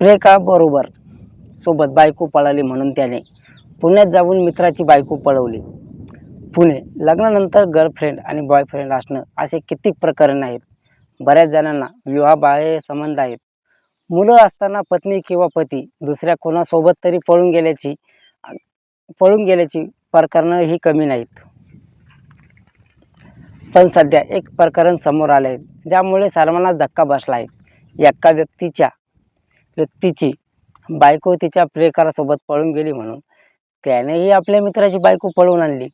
Preca बरोबर सोबत बायको पळाली म्हणून त्याने पुण्यात जाऊन मित्राची बायको पळवली. पुणे लग्नानंतर गर्लफ्रेंड आणि बॉयफ्रेंड असणं असे कित्येक प्रकरण आहेत. बऱ्याच जणांना विवाहबाह्य संबंध आहेत. मुलं असताना पत्नी किंवा पती दुसऱ्या कोणासोबत तरी पळून गेल्याची पळून गेल्याची प्रकरणं ही कमी नाहीत. पण सध्या एक प्रकरण समोर आले आहे ज्यामुळे सर्वांनाच धक्का बसला आहे. एका व्यक्तीच्या व्यक्तीची बायको तिच्या प्रियकरासोबत पळून गेली म्हणून. त्यानेही आपल्या मित्राची बायको पळवून आणली.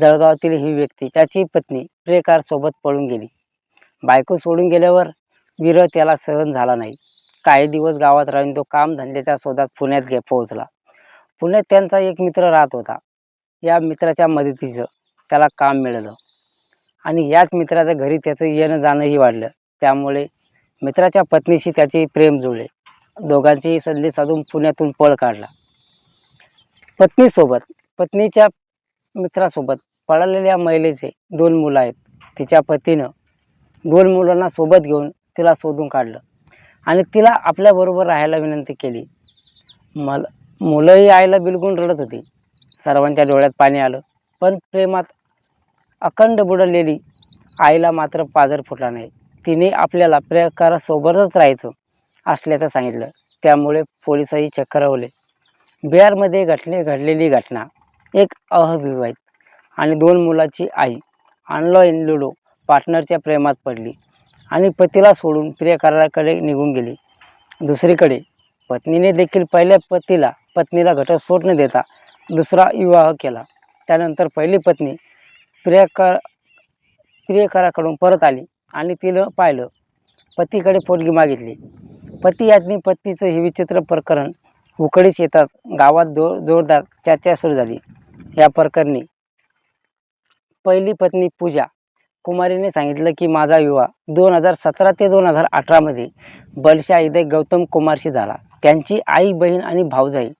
जळगावातील ही व्यक्ती त्याची पत्नी प्रेकारसोबत पळून गेली. बायको सोडून गेल्यावर विरह त्याला सहन झाला नाही. काही दिवस गावात राहून तो कामधंद्याच्या शोधात पुण्यात गे पोहोचला. पुण्यात त्यांचा एक मित्र राहत होता. या मित्राच्या मदतीचं त्याला काम मिळालं. आणि याच मित्राच्या घरी त्याचं येणं जाणंही वाढलं. त्यामुळे मित्राच्या पत्नीशी त्याचे प्रेम जुळले. दोघांचीही संधी साधून पुण्यातून पळ काढला. पत्नीसोबत पत्नीच्या मित्रासोबत पळालेल्या महिलेचे दोन मुलं आहेत. तिच्या पतीनं दोन मुलांना सोबत घेऊन तिला शोधून काढलं आणि तिला आपल्याबरोबर राहायला विनंती केली. मला मुलंही आईला बिलगून रडत होती. सर्वांच्या डोळ्यात पाणी आलं पण प्रेमात अखंड बुडलेली आईला मात्र पाजर फुटला नाही. तिने आपल्याला प्रकारासोबतच राहायचं असल्याचं सांगितलं. त्यामुळे पोलिसही चक्रावले बिहारमध्ये घटने घडलेली घटना. एक अविवाहित आणि दोन मुलाची आई ऑनलाईन लुडो पार्टनरच्या प्रेमात पडली आणि पतीला सोडून प्रियकराकडे निघून गेली. दुसरीकडे पत्नीने देखील पहिल्या पतीला पत्नीला घटस्फोट न देता दुसरा विवाह केला. त्यानंतर पहिली पत्नी प्रियकर प्रियकराकडून परत आली आणि तिनं पाहिलं. पतीकडे पोटगी मागितली. पती आणि पत्नीचं हे विचित्र प्रकरण उकडीस येताच गावात जोर जोरदार चर्चा सुरू झाली. या प्रकरणी पहिली पत्नी पूजा कुमारीने सांगितलं की माझा विवाह दोन हजार सतरा ते दोन हजार अठरामध्ये बलशा इथे गौतम कुमारशी झाला. त्यांची आई बहीण आणि भाऊजाई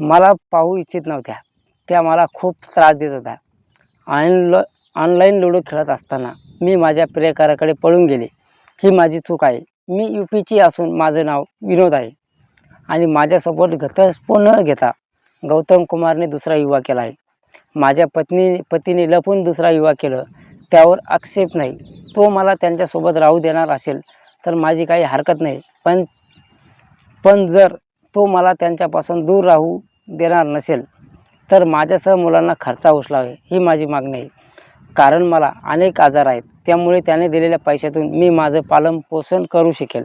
मला पाहू इच्छित नव्हत्या. त्या मला खूप त्रास देत होत्या. ऑनल ऑनलाईन लुडो खेळत असताना मी माझ्या प्रियकाराकडे पळून गेले. ही माझी चूक आहे. मी यू पीची असून माझं नाव विनोद आहे. आणि माझ्यासोबत घटस्फोट न घेता गौतम कुमारने दुसरा युवा केला आहे. माझ्या पत्नी पतीने लपून दुसरा युवा केलं त्यावर आक्षेप नाही. तो मला त्यांच्यासोबत राहू देणार असेल तर माझी काही हरकत नाही. पण पण जर तो मला त्यांच्यापासून दूर राहू देणार नसेल तर माझ्यासह मुलांना खर्चा उचलावे ही माझी मागणी आहे. कारण मला अनेक आजार आहेत. त्यामुळे त्याने दिलेल्या पैशातून मी माझं पालन पोषण करू शकेल.